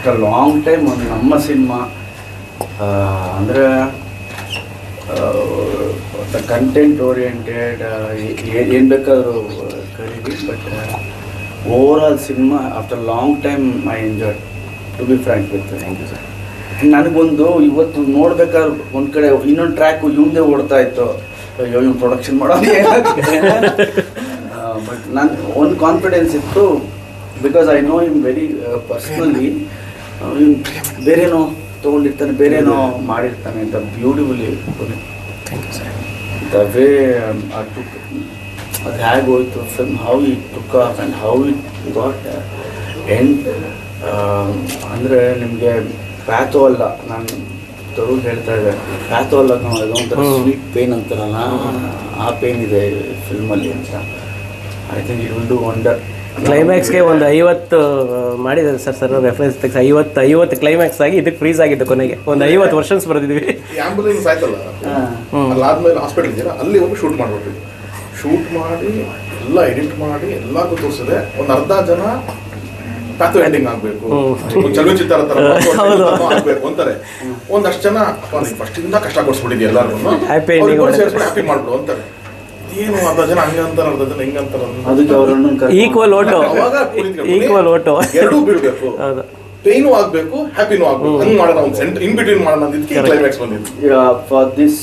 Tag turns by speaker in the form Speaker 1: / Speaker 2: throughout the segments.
Speaker 1: After long time ಒಂದು ನಮ್ಮ cinema ಅಂದರೆ ಕಂಟೆಂಟ್ ಓರಿಯೆಂಟೆಡ್ ಏನು ಬೇಕಾದರೂ ಕರೀರಿ but overall cinema after long time I enjoy to be frank with thank you sir ನನಗೊಂದು ಇವತ್ತು ನೋಡ್ಬೇಕಾದ್ರೆ ಒಂದು ಕಡೆ ಇನ್ನೊಂದು ಟ್ರ್ಯಾಕು ಇವಂದೇ ಓಡ್ತಾ ಇತ್ತು. ಅಯ್ಯೋ ಇವ್ನು ಪ್ರೊಡಕ್ಷನ್ ಮಾಡೋದು ಬಟ್ ನಾನು ಒಂದು ಕಾನ್ಫಿಡೆನ್ಸ್ ಇತ್ತು because I know I'm very personally ಬೇರೇನೋ ತೊಗೊಂಡಿರ್ತಾನೆ ಬೇರೇನೋ ಮಾಡಿರ್ತಾನೆ ಅಂತ ಬ್ಯೂಟಿಫುಲಿ ದ ವೇ ಅದು ಹೇಗೆ ಹೋಯ್ತು film how it took off and how it got end ಅಂದರೆ ನಿಮಗೆ ಪ್ಯಾಥೋ ಅಲ್ಲ ನಾನು ತರುಣ್ ಹೇಳ್ತಾ ಇದ್ದೆ. ಪ್ಯಾಥೋ ಅಲ್ಲ ಅದು ಒಂಥರ. ಸ್ವೀಟ್ ಪೇನ್ ಅಂತಾರಲ್ಲ ಆ ಪೇನ್ ಇದೆ ಫಿಲ್ಮಲ್ಲಿ ಅಂತ. I think it will do wonder
Speaker 2: ಕ್ಲೈಮ್ಯಾಕ್ಸ್ಗೆ ಒಂದು ಐವತ್ತು ಮಾಡಿದ್ದಾರೆ ಸರ್ ಸರ್ ರೆಫರೆನ್ಸ್ ತೆಗ್ಸಿ ಐವತ್ತು ಐವತ್ತು ಕ್ಲೈಮ್ಯಾಕ್ಸ್ ಆಗಿ ಇದಕ್ಕೆ ಫ್ರೀಸ್ ಆಗಿದ್ದು ಕೊನೆಗೆ. ಒಂದು ಐವತ್ತು ವರ್ಷನ್ಸ್ ಬರೆದಿದ್ವಿ.
Speaker 3: ಆಂಬುಲೆನ್ಸ್ ಆಯ್ತಲ್ಲ. ಅಲ್ಲಾದ್ಮೇಲೆ ಹಾಸ್ಪಿಟಲ್ ಇದೆಯಲ್ಲ ಅಲ್ಲಿ ಹೋಗಿ ಶೂಟ್ ಮಾಡ್ಬಿಟ್ವಿ ಶೂಟ್ ಮಾಡಿ ಎಲ್ಲ ಎಡಿಟ್ ಮಾಡಿ ಎಲ್ಲಾರ್ಗು ತೋರಿಸಿದೆ. ಒಂದು ಅರ್ಧ ಜನ ಪ್ಯಾಥೋ ಎಂಡಿಂಗ್ ಆಗಬೇಕು. ಚಲನಚಿತ್ರ ತರ. ಆಗ್ಬೇಕು ಅಂತಾರೆ. ಒಂದಷ್ಟು ಜನ ಫಸ್ಟ್ ಇಂದ ಕಷ್ಟ ಕೊಡ್ಸ್ಬಿಟ್ಟಿದ್ಯ
Speaker 2: ಎಲ್ಲರೂ
Speaker 3: ಹ್ಯಾಪಿ ಮಾಡ್ಬಿಡು ಅಂತಾರೆ. ಏನು ಅರ್ಧ ಜನ ಹಂಗಂತಾರ ಅರ್ಧ ಜನ ಹಿಂಗಂತಾರ
Speaker 1: ಅದಕ್ಕೆ ಅವರನ್ನು
Speaker 2: ಈಕ್ವಲ್ ಓಟು ಈಕ್ವಲ್ ಓಟು
Speaker 3: ಎರಡೂ ಬಿಡಬೇಕು.
Speaker 2: ಹೌದು.
Speaker 3: ಪೇನು ಆಗ್ಬೇಕು ಹ್ಯಾಪಿನೂ ಆಗಬೇಕು. ಹಂಗ್ ಮಾಡೋಣ ಒಂದು ಸೆಂಟ್ ಇನ್ ಬಿಟ್ವೀನ್ ಮಾಡೋಣ ಅಂದಿದ್ದಕ್ಕೆ ಕ್ಲೈಮ್ಯಾಕ್ಸ್ ಬಂದಿತ್ತು
Speaker 1: ಫಾರ್ ದಿಸ್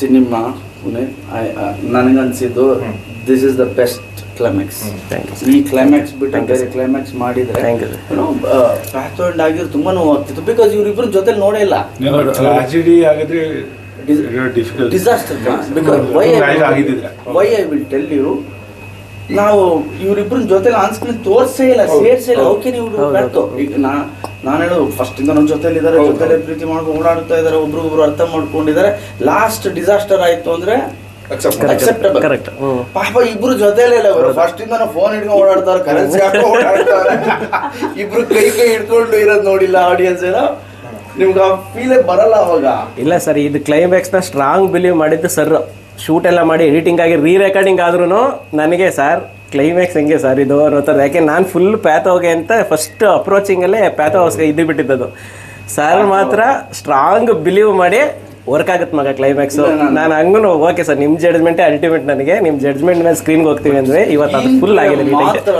Speaker 1: ಸಿನಿಮಾ ನನಗನ್ಸಿದ್ದು
Speaker 3: ಅನ್ಸಿದ್ದು
Speaker 1: this is the best climax
Speaker 2: thank you
Speaker 1: ಈ ಕ್ಲೈಮ್ಯಾಕ್ಸ್ ಬಿಟ್ಟು ಬೇರೆ ಕ್ಲೈಮ್ಯಾಕ್ಸ್ ಮಾಡಿದ್ರೆ. ಪ್ಯಾಥೋಲ್ಡ್ ಆಗಿರೋ ತುಂಬಾ ನೋವಾಗ್ತಿತ್ತು. ಬಿಕಾಸ್ ಇವ್ರಿಬ್ರು ಜೊತೆ ನೋಡೇ ಇಲ್ಲ.
Speaker 4: ಟ್ರಾಜಿಡಿ ಆಗಿದ್ರೆ
Speaker 1: Dis-
Speaker 4: difficult
Speaker 1: disaster because why I will tell you ನಾವು ಇವ್ರಿಬ್ರ ಜೊತೆ ಆನ್ ಸ್ಕ್ರೀನ್ ತೋರ್ಸೇ ಇಲ್ಲ ಸೇರ್ಸೇ ಇಲ್ಲ. ಓಕೆ ನೀವು ಈಗ ನಾ ನಾನು ಹೇಳೋದು ಫಸ್ಟ್ ಇಂದ ನಮ್ಮ ಜೊತೆಲಿ
Speaker 3: ಇದ್ದಾರೆ
Speaker 1: ಜೊತೆಲೆ ಪ್ರೀತಿ ಮಾಡ್ಕೊಂಡು ಓಡಾಡ್ತಾ ಇದಾರೆ ಒಬ್ರು ಒಬ್ರು ಅರ್ಥ ಮಾಡ್ಕೊಂಡಿದ್ದಾರೆ. ಲಾಸ್ಟ್ ಡಿಸಾಸ್ಟರ್ ಆಯ್ತು ಅಂದ್ರೆ. ಪಾಪ ಇಬ್ರು ಜೊತೆಲೇ ಇಲ್ಲ ಅವರು ಫಸ್ಟ್ ಇಂದ ಫೋನ್ ಹಿಡ್ಕೊಂಡು ಓಡಾಡ್ತಾರೆ ಕರೆನ್ಸಿ ಹಾಕೊಂಡು ಓಡಾಡ್ತಾರೆ. ಇಬ್ರು ಕೈ ಕೈ ಹಿಡ್ಕೊಂಡು ಇರೋದು ನೋಡಿಲ್ಲ ಆಡಿಯನ್ಸ್ ಏನೋ? ನಿಮ್ಗೆ ಆ ಫೀಲೇ ಬರಲ್ಲ ಅವಾಗ?
Speaker 2: ಇಲ್ಲ ಸರ್ ಇದು ಕ್ಲೈಮ್ಯಾಕ್ಸ್ನ ಸ್ಟ್ರಾಂಗ್ ಬಿಲೀವ್ ಮಾಡಿದ್ದು ಸರ್ ಶೂಟ್ ಎಲ್ಲ ಮಾಡಿ ಎಡಿಟಿಂಗ್ ಆಗಿ ರೀ ರೆಕಾರ್ಡಿಂಗ್ ಆದ್ರೂ ನನಗೆ ಸರ್ ಕ್ಲೈಮ್ಯಾಕ್ಸ್ ಹೆಂಗೆ ಸರ್ ಇದು ಅನ್ನೋತಾರೆ. ಯಾಕೆ ನಾನು ಫುಲ್ ಪ್ಯಾಥೋಗೆ ಅಂತ ಫಸ್ಟ್ ಅಪ್ರೋಚಿಂಗಲ್ಲೇ ಪ್ಯಾಥೋ ಇದ್ದು ಇದು ಬಿಟ್ಟಿದ್ದದು. ಸರ್ ಮಾತ್ರ ಸ್ಟ್ರಾಂಗ್ ಬಿಲೀವ್ ಮಾಡಿ ವರ್ಕ್ ಆಗುತ್ತೆ ಮಗ ಕ್ಲೈಮ್ಯಾಕ್ಸು
Speaker 1: ನಾನು-
Speaker 2: ಹಂಗೂ ಓಕೆ ಸರ್ ನಿಮ್ಮ ಜಡ್ಜ್ಮೆಂಟೇ ಅಲ್ಟಿಮೇಟ್ ನನಗೆ. ನಿಮ್ಮ ಜಡ್ಜ್ಮೆಂಟ್ ಮೇಲೆ ಸ್ಕ್ರೀನ್ಗೆ ಹೋಗ್ತೀವಿ ಅಂದರೆ ಇವತ್ತು ಅದು ಫುಲ್ ಆಗಿದೆ.
Speaker 1: ಮಾತ್ರ?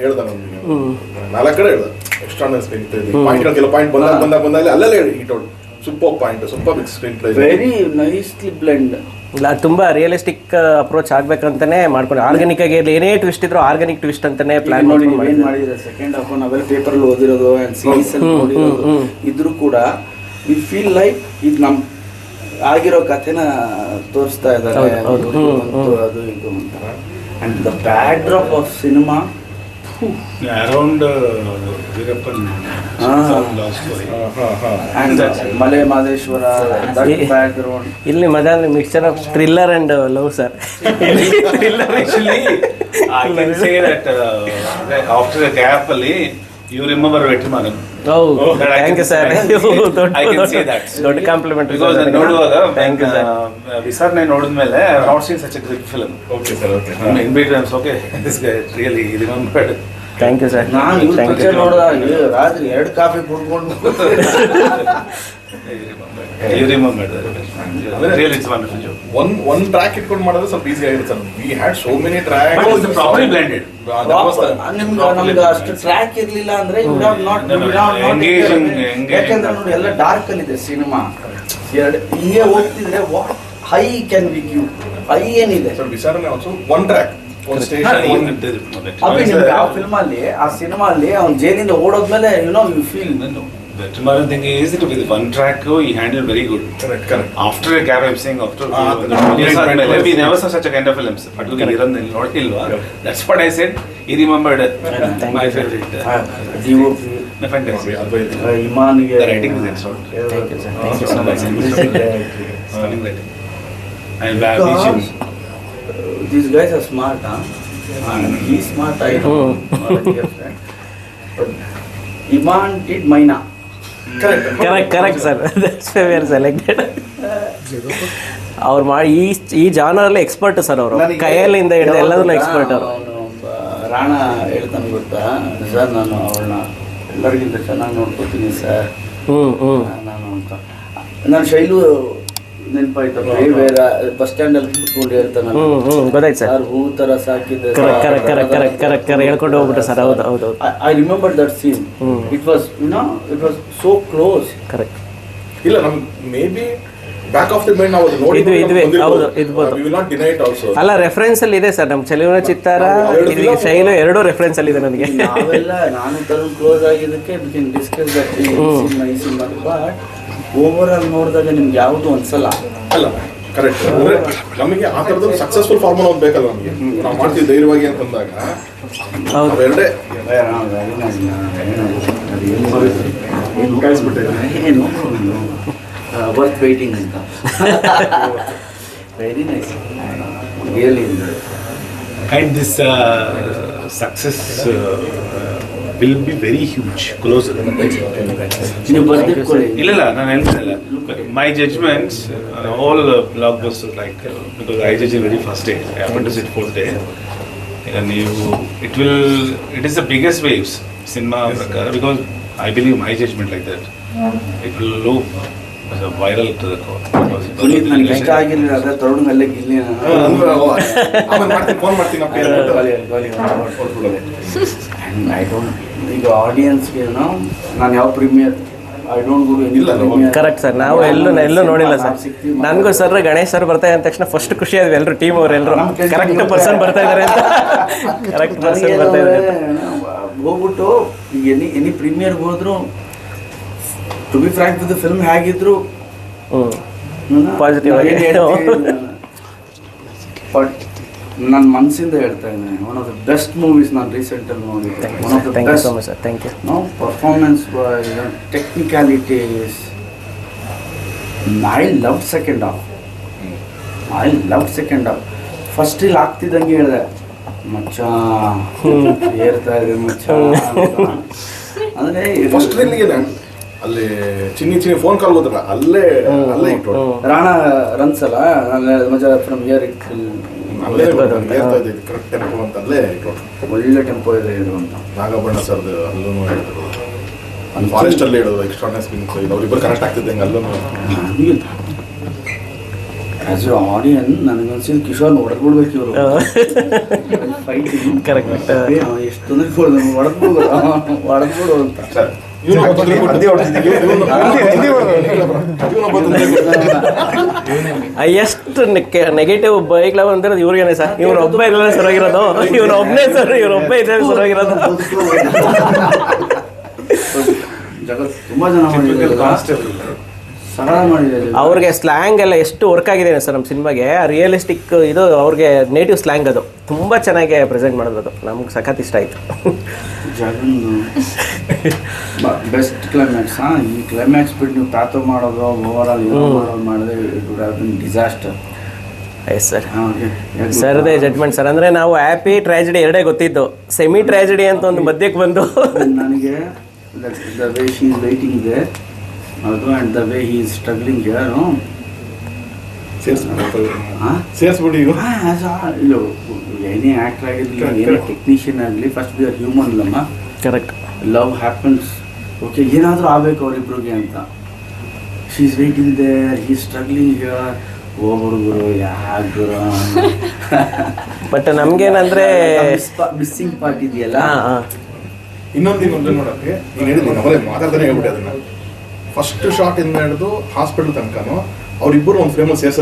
Speaker 3: ಹೇಳ್ದ ನಮ್ಗೆ. ನಾಲ್ಕು ಕಡೆ ಹೇಳ್ದ ಎಕ್ಸ್ಟ್ರಾ ಸ್ಕ್ರೀನ್ ಪ್ಲೇ ಪಾಯಿಂಟ್ ಕೆಲವು ಪಾಯಿಂಟ್ ಬಂದಾಗ ಬಂದಾಗ ಬಂದಾಗ ಅಲ್ಲಲ್ಲೇ out super point super big screenplay
Speaker 1: very nicely blend
Speaker 2: ಇಲ್ಲ ತುಂಬಾ ರಿಯಲಿಸ್ಟಿಕ್ ಅಪ್ರೋಚ್ ಆಗ್ಬೇಕಂತಾನೆ ಮಾಡ್ಕೊಂಡು. ಆರ್ಗಾನಿಕ್ ಆಗಿ ಏನೇ ಟ್ವಿಸ್ಟ್ ಇದ್ರು ಆರ್ಗಾನಿಕ್ ಟ್ವಿಸ್ಟ್ ಅಂತಾನೆ ಪ್ಲಾನ್ ಮಾಡಿ
Speaker 1: ಮಾಡಿದ್ರೆ ಸೆಕೆಂಡ್ ಹಾಫ್ ನಾವೆಲ್ಲ ಪೇಪರ್ ಅಲ್ಲಿ ಓದಿರೋದು ಅಂಡ್ ಸೀರೀಸ್ ಅಲ್ಲಿ ನೋಡಿರೋದು. ಇದ್ರೂ ಕೂಡ ವಿ ಫೀಲ್ ಲೈಕ್ ಇದು ನಮ್ ಆಗಿರೋ ಕಥೆನ ತೋರಿಸ್ತಾ ಇದ್ದಾರೆ. ಅದು ಇದು ಅಂತ. And the backdrop of cinema
Speaker 4: around Veerappan
Speaker 1: ಹಾ.
Speaker 4: Love story
Speaker 1: and Male Madeshwara that
Speaker 2: ಈ-
Speaker 1: ಬ್ಯಾಕ್ ಗ್ರೌಂಡ್
Speaker 2: ಇಲ್ಲಿ ಮಜಾ mixture of thriller and love sir
Speaker 4: Actually, I can say that uh, after a gap ಅಲ್ಲಿ you remember Vetrimaran.
Speaker 2: Thank you sir. ದೊಡ್ಡ compliment
Speaker 4: Because ನಾನು ನೋಡುವಾಗ
Speaker 2: thank you sir
Speaker 4: Visaranai ನೋಡಿದ್ಮೇಲೆ not seen such great film
Speaker 3: okay sir okay
Speaker 4: in between okay this guy really remembered
Speaker 2: thank you sir
Speaker 1: ನಾನು ಇವ್ರ
Speaker 2: thank
Speaker 1: picture
Speaker 2: you
Speaker 1: ನೋಡಿದಾಗ ರಾತ್ರಿ ಎರಡು coffee ಕುಡ್ಕೊಂಡು.
Speaker 4: ಯು
Speaker 3: ಒನ್ ಒನ್ ಟ್ರ್ಯಾಕ್ ಇಟ್ಕೊಂಡು ಮಾಡಿದ್ರೆ ಸ್ವಲ್ಪ ಈಸಿ ಆಗಿರುತ್ತೆ sir. We had so many track.
Speaker 1: ನಿಮ್ಗೆ ನಮ್ಗೆ ಅಷ್ಟು ಟ್ರ್ಯಾಕ್ ಇರ್ಲಿಲ್ಲ ಅಂದ್ರೆ taken-
Speaker 4: engaging.
Speaker 1: ಯಾಕೆಂದ್ರೆ ನೋಡಿ ಎಲ್ಲ ಡಾರ್ಕ್ ಅಲ್ಲಿ ಇದೆ ಸಿನಿಮಾ ಎರಡು ಹಿಂಗೆ ಹೋಗ್ತಿದ್ರೆ ವಾಟ್ ಹೈ ಕ್ಯಾನ್ ಬಿ ಕ್ಯೂ ಹೈ ಏನಿದೆ?
Speaker 3: ಸರ್ ಆಲ್ಸೋ ಒನ್ ಟ್ರ್ಯಾಕ್
Speaker 1: ಅಭಿ ನಿಮ್ಗೆ ಆ ಫಿಲ್ಮ್ ಅಲ್ಲಿ ಆ ಸಿನಿಮಾ ಅಲ್ಲಿ ಅವ್ನು ಜೈಲಿಂದ ಓಡೋದ್ಮೇಲೆ you know you feel
Speaker 4: Tomorrow thing is that with one track he handled very good.
Speaker 3: Correct, correct
Speaker 4: After a gap, I'm saying after
Speaker 3: Ah,
Speaker 4: uh, we never saw such a kind of films. Particularly Hiran ilva That's what I said. He remembered.
Speaker 2: Thank
Speaker 4: my favorite.
Speaker 1: ಪಿ
Speaker 4: My fantastic. The writing is excellent.
Speaker 2: Thank you, sir. Thank you so much.
Speaker 4: Stunning writing. And
Speaker 1: these guys are smart ಈ smart I Imman did Mynaa
Speaker 3: correct
Speaker 2: correct correct sir that's we are selected ಅವ್ರು ಮಾಡಿ ಈ ಈ ಜಾನರಲ್ಲಿ expert sir ಅವರು. ಕೈಯಲ್ಲಿಂದ ಹಿಡಿದು ಎಲ್ಲದರಲ್ಲೂ expert ಅವರು.
Speaker 1: ರಾಣ ಹೇಳ್ತಾನೆ ಗೊತ್ತಾ? ಸರ್ ನಾನು ಅವಳನ್ನ ಎಲ್ಲರಿಗಿಂತ ಚೆನ್ನಾಗಿ ನೋಡ್ಕೊತೀನಿ ಸರ್.
Speaker 2: ಹ್ಞೂ ಹ್ಞೂ
Speaker 1: ನಾನು ಅಂತ. ನಾನು ಶೈಲು ಬಸ್ ಕೂತ್ಕೊಂಡು
Speaker 2: ಹ್ಞೂ ಗೊತ್ತಾಯ್ತು ಸರ್.
Speaker 1: ಹೂ ಸಾಕಿದ್ದೆ
Speaker 2: ಕರೆಕ್ಟ್ ಹೇಳ್ಕೊಂಡು ಹೋಗ್ಬಿಟ್ರೆ ಸರ್. ಹೌದು ಹೌದು
Speaker 1: I remember that scene. It was you know it was so close
Speaker 2: correct.
Speaker 3: ಇಲ್ಲ maybe back of the mind ನಾವು ನೋಡಿ
Speaker 2: ಇದು- ಇದುವೇ, ಹೌದು, ಇದ್ಬೋದು.
Speaker 3: We will not deny it also
Speaker 2: ಅಲ್ಲ ರೆಫರೆನ್ಸ್ ಅಲ್ಲಿ ಇದೆ ಸರ್. ನಮ್ಮ ಚಲುವಿನ ಚಿತ್ತಾರ ಇದು ಶೈಲು ಎರಡೂ ರೆಫರೆನ್ಸ್ ಅಲ್ಲಿ ಇದೆ ನನಗೆ.
Speaker 1: ನಾವೆಲ್ಲ ನಾನು ತರುಣ್ ಕ್ಲೋಸ್ ಆಗಿದ್ದಕ್ಕೆ we can discuss that but overall ನೋಡಿದಾಗ ನಿಮ್ಗೆ ಯಾವುದು ಅನ್ಸಲ್ಲ.
Speaker 3: ಅಲ್ಲ ಕರೆಕ್ಟ್ ಅಂದ್ರೆ ನಮಗೆ ಆ ತರದ ಸಕ್ಸಸ್ಫುಲ್ ಫಾರ್ಮುಲಾ ಒಂದು ಬೇಕಲ್ಲ ನಮಗೆ. ನಾವು ಮಾಡ್ತೀವಿ ಧೈರ್ಯವಾಗಿ ಅಂತಂದಾಗ.
Speaker 2: ಹೌದು.
Speaker 3: ಅವೆರಡೇ.
Speaker 1: ಏನು? ವರ್ತ್ ವೇಟಿಂಗ್ ಅಂತ. Very nice really
Speaker 4: and this uh, success uh, will be very huge, closer.
Speaker 1: ನೀವು ಬರ್ದಿಟ್ಕೊಳ್ಳಿ
Speaker 4: ಇಲ್ಲ ಇಲ್ಲ ನಾನು ಹೇಳ್ತಿಲ್ಲ my judgements all blockbusters like because I judge very first day I happen to sit fourth day ಈಗ ನೀವು it will it is the biggest waves cinema ಪ್ರಕಾರ because I believe my judgement like that it will low viral to the
Speaker 1: Puneeth ನನಗೆ ಇಷ್ಟ ಆಗಿರಲಿಲ್ಲ ಅದೇ ತರುಣ್ ಅಲ್ಲೇ ಗಿಲ್ಲಿ
Speaker 3: ಅಂದ್ರೆ ಆಮೇಲೆ ಮಾಡ್ತೀನಿ ಫೋನ್ ಮಾಡ್ತೀನಿ
Speaker 1: ಐ ಡೋಂಟ್ ಈಗ ಆಡಿಯನ್ಸ್ಗೆ ನಾನು ಯಾವ premier I don't go any
Speaker 3: ಇಲ್ಲ, ನಾವು-
Speaker 2: ಕರೆಕ್ಟ್ ಸರ್ ನಾವು ಎಲ್ಲೂ ಎಲ್ಲೂ ನೋಡಿಲ್ಲ ಸರ್ ನನಗೂ ಸರ್ ಗಣೇಶ್ ಸರ್ ಬರ್ತಾ ಅಂದ ತಕ್ಷಣ ಫಸ್ಟ್ ಖುಷಿ ಆದ್ವಿ ಎಲ್ಲರೂ ಟೀಮ್ ಅವ್ರು ಎಲ್ಲರೂ ಕರೆಕ್ಟ್. ಪರ್ಸನ್ ಬರ್ತಾ ಇದಾರೆ ಅಂತ. ಕರೆಕ್ಟ್ ಪರ್ಸನ್ ಬರ್ತಾ ಇದಾರೆ
Speaker 1: ಹೋಗ್ಬಿಟ್ಟು ಈಗ ಎನಿ ಎನಿ ಪ್ರೀಮಿಯರ್ಗೆ ಹೋದ್ರು to be frank with film ಹೇಗಿದ್ರು
Speaker 2: ಹ್ಞೂ Positive ಆಗಿ.
Speaker 1: ಬಟ್ ನನ್ನ ಮನಸ್ಸಿಂದ ಹೇಳ್ತಾ ಇದ್ದೀನಿ. One of the best movies ನಾನು ರೀಸೆಂಟಲ್ಲಿ ನೋಡಿದ್ದೆ. One of the
Speaker 2: you so much sir thank you
Speaker 1: no performance technicalities I love second loved second half. Second half. First ಇಲ್ಲಿ ಆಗ್ತಿದ್ದಂಗೆ ಹೇಳಿದೆ ಮಚ್ಚ ಏರ್ತಾ ಇದೆ ಮಚ್ಚ. ಅಂದರೆ
Speaker 3: ಫಸ್ಟ್ ಇಲ್ಲಿಗೆ ಅಲ್ಲಿ ಚಿನ್ನಿ ಚಿನ್ನಿ ಫೋನ್ ಕಾಲ್ ಹೋದ್ರ ಅಲ್ಲೇ ಅಲ್ಲೇ ಇಟ್ಟು
Speaker 1: ರಾಣ ರನ್ಸ್ ಅಲ್ಲ ಮಜಾ from year it
Speaker 3: correct tempo ಅಂತ ಅಲ್ಲೇ ಇಟ್ಟು
Speaker 1: ಒಳ್ಳೆ ಟೆಂಪೋ ಇದೆ ಇದು ಅಂತ.
Speaker 3: ನಾಗಬಣ್ಣ ಸರ್ದು ಅಲ್ಲೂ ಹೇಳಿದ್ರು. ಅಲ್ಲಿ ಫಾರೆಸ್ಟ್ ಅಲ್ಲೇ ಹೇಳೋದು ಎಕ್ಸ್ಟ್ರಾ ಸ್ಪಿನ್ಸ್ ಇದು. ಅವ್ರಿಬ್ಬರು ಕನೆಕ್ಟ್ ಆಗ್ತಿದ್ದಂಗೆ ಅಲ್ಲೂ.
Speaker 1: ಆಸ್ ಎ ಆಡಿಯನ್ ನನಗನ್ಸಿದ್ದು ಕಿಶೋರ್ ಹೊಡೆದ್ಬಿಡ್ಬೇಕು ಇವರು.
Speaker 2: ಕರೆಕ್ಟ್.
Speaker 1: ಎಷ್ಟು ಹೊಡೆದ್ಬಿಡು ಹೊಡೆದ್ಬಿಡು ಅಂತ.
Speaker 3: ಸರ್
Speaker 2: ಎಷ್ಟು ನೆಗೆಟಿವ್ ಬೈಕ್ಲ ಬಂದಿರೋದು ಇವ್ರಿಗೇನೆ ಸರ್. ಇವ್ರ ಒಬ್ಬ ಇಲ್ಲ ಸರೋಗಿರೋದು ಇವ್ರ ಒಬ್ಬನೇ ಸರ್ ಇವ್ರ ಒಬ್ಬ ಇದೆ ಸರೋಗಿರೋದು
Speaker 1: ಜಗತ್ ತುಂಬಾ ಜನ ಮಾಡಿದ್ದಾರೆ.
Speaker 4: ಕಾನ್ಸ್ಟೇಬಲ್
Speaker 1: ಸರಳ ಮಾಡಿದ್ದಾರೆ.
Speaker 2: ಅವ್ರಿಗೆ ಸ್ಲ್ಯಾಂಗ್ ಎಲ್ಲ ಎಷ್ಟು ವರ್ಕ್ ಆಗಿದೆ ಸರ್ ನಮ್ಮ ಸಿನಿಮಾಗೆ. ರಿಯಲಿಸ್ಟಿಕ್ ಇದು ಅವ್ರಿಗೆ ನೇಟಿವ್ ಸ್ಲ್ಯಾಂಗ್ ಅದು. ತುಂಬ ಚೆನ್ನಾಗಿ ಪ್ರೆಸೆಂಟ್ ಮಾಡೋದು ಅದು ನಮ್ಗೆ ಸಖತ್ ಇಷ್ಟ ಆಯಿತು.
Speaker 1: ಜಗನ್. ಬೆಸ್ಟ್ ಕ್ಲೈಮ್ಯಾಕ್ಸ್ ಹಾಂ ಈ ಕ್ಲೈಮ್ಯಾಕ್ಸ್ ಬಿಟ್ಟು ನೀವು ತಾತ ಮಾಡೋದು ಓವರ್ ಆಲ್ ಏನೋ ಮಾಡೋದು ಮಾಡಿದ್ರೆ it would have been disaster
Speaker 2: yes sir ಸರ್ದೇ judgement sir ಅಂದರೆ ನಾವು ಹ್ಯಾಪಿ ಟ್ರ್ಯಾಜಿಡಿ ಎರಡೇ ಗೊತ್ತಿತ್ತು ಸೆಮಿ ಟ್ರ್ಯಾಜಿಡಿ ಅಂತ ಒಂದು ಮಧ್ಯಕ್ಕೆ ಬಂದು.
Speaker 1: ನನಗೆ the way she is waiting ಇದೆ ಅದು and the way he is struggling ಯಾರು ಹಾಂ?
Speaker 3: ಸೇರಿಸ್ಬಿಡಿ
Speaker 1: ಇಲ್ಲ ಏನೇ ಆ್ಯಕ್ಟ್ರ್ ಆಗಿರಲಿ ಏನೇ ಟೆಕ್ನಿಷಿಯನ್ ಆಗಲಿ ಫಸ್ಟ್ ವಿ ಆರ್ ಹ್ಯೂಮನ್ ಅಲ್ಲಮ್ಮ.
Speaker 2: ಕರೆಕ್ಟ್
Speaker 1: ಲವ್ ಹ್ಯಾಪನ್ಸ್ ಓಕೆ ಏನಾದರೂ ಆಗಬೇಕು ಅವರಿಬ್ರಿಗೆ ಅಂತ. She is waiting they he struggling ಓ ಗುರು ಯಾಕೆ ಗುರು.
Speaker 2: ಬಟ್ ನಮ್ಗೇನಂದ್ರೆ
Speaker 1: ಮಿಸ್ಸಿಂಗ್ ಪಾರ್ಟ್ ಇದೆಯಲ್ಲ?
Speaker 3: ಇನ್ನೊಂದು ಇನ್ನೊಂದು ನೋಡಕ್ಕೆ ಈಗ ಹೇಳಿದ್ದೀನಿ ಅವರೇ ಮಾತಾಡ್ತಾನೆ ಹೇಳ್ಬಿಟ್ಟೆ ಅದನ್ನ. ಫಸ್ಟ್ ಶಾಟ್ ಇಂದ ಹಿಡಿದು ಹಾಸ್ಪಿಟಲ್ ತನಕನು ಅವ್ರಿಬ್ಬರು ಒಂದು ಫೇಮಸ್
Speaker 1: ಎಲ್ಲ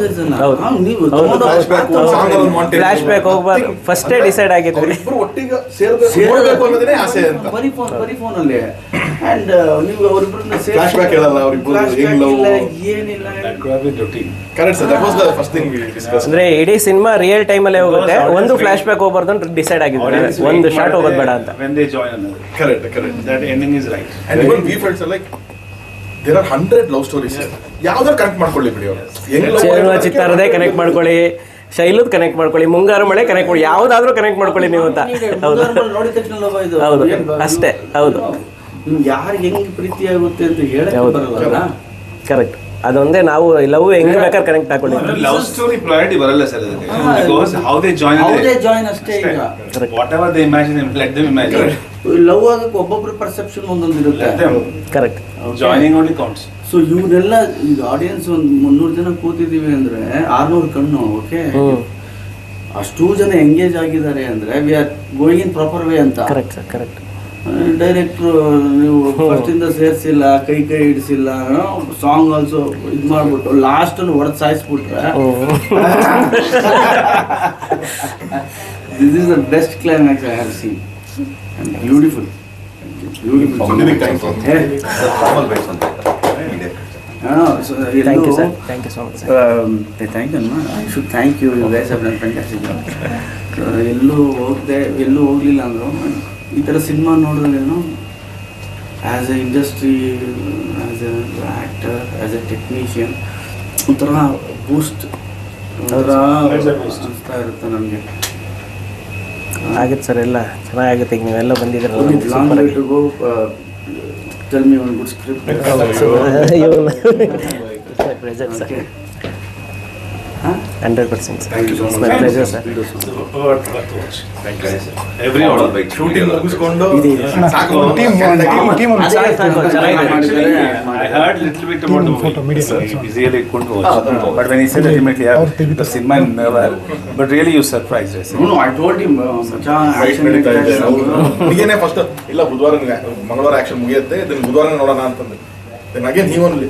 Speaker 1: ಸೇರ್ಸಲ್ಲ
Speaker 2: ಹೌದು.
Speaker 1: ನೀವು
Speaker 3: ಅಲ್ಲಿ.
Speaker 2: ಫ್ಲಾಶ್ ಬ್ಯಾಕ್ ಹೋಗ್ಬಾರ್ದು. ಫಸ್ಟೇ ಡಿಸೈಡ್
Speaker 3: ಆಗಿತ್ತು ಒಟ್ಟಿಗೆ ಸೇರ್ಬೇಕು
Speaker 1: ಸೇರ್ಬೇಕು.
Speaker 3: ಅನ್ನೋದೇ ಆಸೆ ಅಂತ.
Speaker 1: ಬರೀ ಫೋನ್ ಬರೀ ಫೋನಲ್ಲಿ ಅಂಡ್ ನೀವು ಅವರಿಬ್ಬರನ್ನ
Speaker 3: Flashback ಹೇಳಲ್ಲ, ಅವ್ರಿಬ್ರು. ಹೆಂಗ್ love.
Speaker 1: ಏನಿಲ್ಲ.
Speaker 3: Correct sir that was the first thing we discuss
Speaker 2: ಅಂದ್ರೆ ಇಡೀ ಸಿನಿಮಾ ರಿಯಲ್ ಟೈಮ್ ಟೈಮಲ್ಲೇ ಹೋಗುತ್ತೆ. ಒಂದು ಫ್ಲಾಶ್ ಬ್ಯಾಕ್ ಹೋಗ್ಬಾರ್ದು ಅಂತ ಡಿಸೈಡ್ ಆಗಿದೆ ಒಂದು ಶಾರ್ಟ್ ಹೋಗೋದು ಬೇಡ ಅಂತ.
Speaker 4: ವೆನ್ ದೇ ಜಾಯ್ನ್ ಅನ್ನೋದು.
Speaker 3: Correct correct
Speaker 4: that ending is right
Speaker 3: and even we felts like there are hundred love stories ಯಾವ್ದಾರು ಕನೆಕ್ಟ್ ಮಾಡ್ಕೊಳ್ಳಿ ಬಿಡಿ ಅವರು.
Speaker 2: ಚೇರ್ನ ಚಿತ್ತಾರದೇ ಕನೆಕ್ಟ್ ಮಾಡ್ಕೊಳ್ಳಿ. ಶೈಲದ್ ಕನೆಕ್ಟ್ ಮಾಡ್ಕೊಳ್ಳಿ. ಮುಂಗಾರು ಮಳೆ ಕನೆಕ್ಟ್ ಮಾಡಿ. ಯಾವ್ದಾದ್ರೂ ಕನೆಕ್ಟ್ ಮಾಡ್ಕೊಳ್ಳಿ ನೀವು ಅಂತ. ಹೌದು.
Speaker 1: ನೋಡಿದ ತಕ್ಷಣ ಲವ್ ಇದು
Speaker 2: ಹೌದು. ಅಷ್ಟೇ, ಹೌದು.
Speaker 1: ಯಾರು ಯಾರಿಗೆ ಹೆಂಗ್ ಪ್ರೀತಿ ಆಗುತ್ತೆ ಅಂತ. ಬರಲ್ಲ
Speaker 2: ಕರೆಕ್ಟ್ ಅದೊಂದೇ ನಾವು ಲವ್ ಹೆಂಗ್ ಬೇಕಾದ್ರೆ ಕನೆಕ್ಟ್ ಹಾಕೊಂಡಿದ್ದೀವಿ
Speaker 4: ಲವ್ ಸ್ಟೋರಿ ಪ್ರಯಾರಿಟಿ ಬರಲ್ಲ ಸರ್ ಅದಕ್ಕೆ. Because how they join
Speaker 1: how they join ಅಷ್ಟೇ ಈಗ.
Speaker 4: Whatever they imagine let they imagine
Speaker 1: love ಆಗಕ್ಕೆ ಒಬ್ಬೊಬ್ಬರ ಪರ್ಸೆಪ್ಷನ್ ಒಂದೊಂದು ಇರುತ್ತೆ.
Speaker 2: Correct
Speaker 4: joining only counts
Speaker 1: so ಇವರೆಲ್ಲ ಈಗ ಆಡಿಯನ್ಸ್ ಒಂದು ಮುನ್ನೂರು ಜನ ಕೂತಿದ್ದೀವಿ ಅಂದ್ರೆ ಆರ್ನೂರು ಕಣ್ಣು ಓಕೆ ಅಷ್ಟು ಜನ ಎಂಗೇಜ್ ಆಗಿದ್ದಾರೆ ಅಂದ್ರೆ we are going in proper way ಅಂತ.
Speaker 2: ಕರೆಕ್ಟ್ ಸರ್ ಕರೆಕ್ಟ್
Speaker 1: ಡೈರೆಕ್ಟ್ರು ನೀವು ಫಸ್ಟ್ ಇಂದ ಸೇರಿಸಿಲ್ಲ ಕೈ ಕೈ ಹಿಡಿಸಿಲ್ಲ ಸಾಂಗ್ ಆಲ್ಸೋ ಇದು ಮಾಡ್ಬಿಟ್ಟು ಲಾಸ್ಟ್ ಹೊಡೆದು ಸಾಯಿಸ್ಬಿಟ್ರೆ. This is the best climax I have seen beautiful ಎಲ್ಲೂ ಹೋಗದೆ ಎಲ್ಲೂ ಹೋಗ್ಲಿಲ್ಲ ಅಂದರು ಈ ಥರ cinema ನೋಡಿದ್ರೇನು as a industry as a actor as a technician ಒಂಥರ ಬೂಸ್ಟ್ ಒಂಥರ ಅನಿಸ್ತಾ ಇರುತ್ತೆ ನಮಗೆ.
Speaker 2: ಆಗುತ್ತೆ ಸರ್ ಎಲ್ಲ ಚೆನ್ನಾಗುತ್ತೆ ಈಗ ನೀವೆಲ್ಲ ಬಂದಿದ್ದೀರಲ್ಲ
Speaker 1: tell me one good script
Speaker 2: hundred percent sir
Speaker 3: Thank you so much.
Speaker 2: Pleasure sir
Speaker 4: every order
Speaker 3: shooting ಮುಗಿಸ್ಕೊಂಡು
Speaker 2: ಇದೆ, ಇದೆ.
Speaker 3: ಸಾಕು
Speaker 4: I heard little bit about the movie. So he really couldn't watch. But when he said ultimately, yeah, the cinema never. But really, you surprised us.
Speaker 1: No, no, I told him, uh, ಮಚ್ಚಾ,
Speaker 3: Fight
Speaker 1: action
Speaker 3: ನಡೀತಾ ಇದೆ
Speaker 1: ನಡೀತಾ ಇದೆ.
Speaker 3: ಹುಡುಗಿನೇ first ಇಲ್ಲ ಬುಧವಾರ ಮಂಗಳವಾರ action ಮುಗಿಯುತ್ತೆ ಇದನ್ನ ಬುಧವಾರ ನೋಡೋಣ ಅಂತಂದು ದೆನ್ ಅಗೇನ್ ಹಿ ಓನ್ಲಿ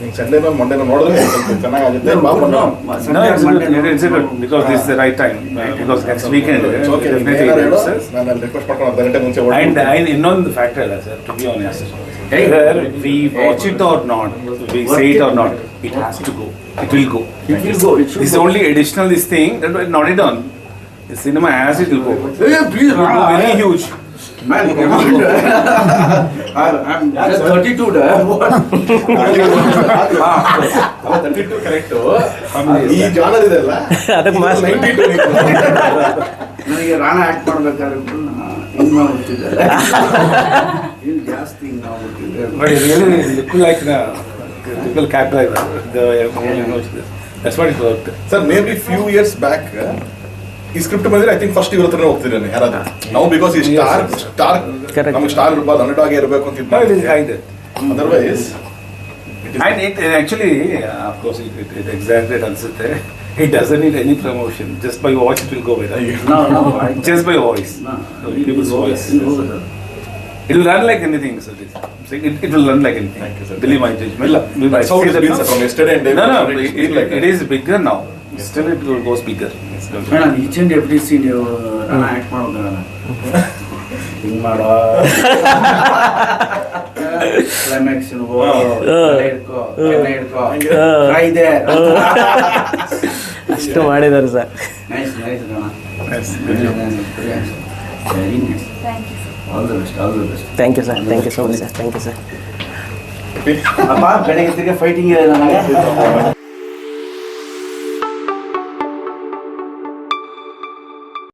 Speaker 3: ನಿಂಗೆ ಸಂಡೇನೋ ಮಂಡೇನೋ ನೋಡಿದ್ರೆ ಸ್ವಲ್ಪ ಚೆನ್ನಾಗಾಗುತ್ತೆ ಬಾ
Speaker 1: No,
Speaker 3: ಮಾಡೋಣ.
Speaker 1: no,
Speaker 4: No,
Speaker 1: Sunday,
Speaker 4: it's
Speaker 1: Monday,
Speaker 4: good. It's good because this is the right time. Uh, because next weekend,
Speaker 3: It's okay,
Speaker 4: definitely
Speaker 3: ನೀನ್ ಏನಾರು
Speaker 4: it
Speaker 3: ಹೇಳು,
Speaker 4: helps us.
Speaker 3: ನಾನು ಅಲ್ಲಿ ರಿಕ್ವೆಸ್ಟ್ ಮಾಡ್ಕೊಂಡು ಅರ್ಧ ಗಂಟೆ ಮುಂಚೆ
Speaker 4: And
Speaker 3: ಹೊರಡ್ತೀನಿ.
Speaker 4: I ಇನ್ನೊಂದು ಫ್ಯಾಕ್ಟರ್ ಅಲ್ಲ sir to be honest
Speaker 1: Hey.
Speaker 4: whether we watch it or not we say it or not it has to go it will go
Speaker 1: It will go, it should
Speaker 4: this
Speaker 1: go.
Speaker 4: only additional this thing that will not it on the cinema as it will go it
Speaker 1: Hey, please,
Speaker 4: will go very
Speaker 1: Rana.
Speaker 4: huge
Speaker 1: Man, come on. I- I'm just 32, da. What?
Speaker 3: ಅವ 32 correct. ಈ genre ಇದೆಲ್ಲ
Speaker 2: ಅದಕ್ಕೆ mass
Speaker 3: 92 ನೀವು.
Speaker 1: ನನಗೆ Rana act ಮಾಡ್ಬೇಕಾದ್ರೆ ಹಿಂಗ್ ಮಾಡ್ಬಿಟ್ಟಿದ್ದಾರೆ ಇಲ್ಲಿ ಜಾಸ್ತಿ ಹಿಂಗ್ ಮಾಡ್ಬಿಟ್ಟಿದ್ದಾರೆ
Speaker 4: that's what it worked
Speaker 3: sir maybe few years back ಈ ಸ್ಕ್ರಿಪ್ಟ್ ಬಂದ್ರೆ ಐ ಥಿಂಕ್ ಫಸ್ಟ್ ಇವ್ರ ಹತ್ರನೇ ಹೋಗ್ತಿದ್ದೇನೆ ಯಾರಾದ್ರೂ ನಾವು ಬಿಕಾಸ್ ಈ ಸ್ಟಾರ್ ಸ್ಟಾರ್. ನಮ್ಗೆ ಸ್ಟಾರ್ ಇರ್ಬಾರ್ದು ಅಂಡರ್ ಡಾಗ್ ಇರಬೇಕು ಅಂತ
Speaker 4: it
Speaker 3: otherwise
Speaker 4: and it, it actually uh, of course it, it, it exaggerates ಅನ್ಸುತ್ತೆ it doesn't need any promotion just by watch it will go viral
Speaker 1: No, no, I-
Speaker 4: just by voice
Speaker 1: No,
Speaker 4: people's voice It will run like anything, sir. This- It, it will run like anything.
Speaker 3: Thank you, sir.
Speaker 4: Believe my judgment.
Speaker 3: that's how
Speaker 4: see
Speaker 3: it's been sir, from yesterday and day
Speaker 4: No, no, it,
Speaker 3: it's been
Speaker 4: it,
Speaker 3: like
Speaker 4: it is bigger now. Still, it will go bigger. It's each and
Speaker 1: madam each and every scene Rana act ಮಾಡ್ಬೇಕಲ್ಲ ಹಿಂಗ್ ಮಾಡೋ climax ಹಿಡ್ಕೋ ಹಿಡ್ಕೋ there.
Speaker 2: ಅಷ್ಟು ಮಾಡಿದ್ದಾರೆ sir.
Speaker 1: Nice, nice very
Speaker 4: Yes.
Speaker 1: All the All the best, all the best.
Speaker 2: Thank you sir thank you so much sir thank you sir
Speaker 1: ಅಪ್ಪ ಬೆಳಗ್ಗೆ ತಿರ್ಗಿ fighting ಇದೆ ನನಗೆ?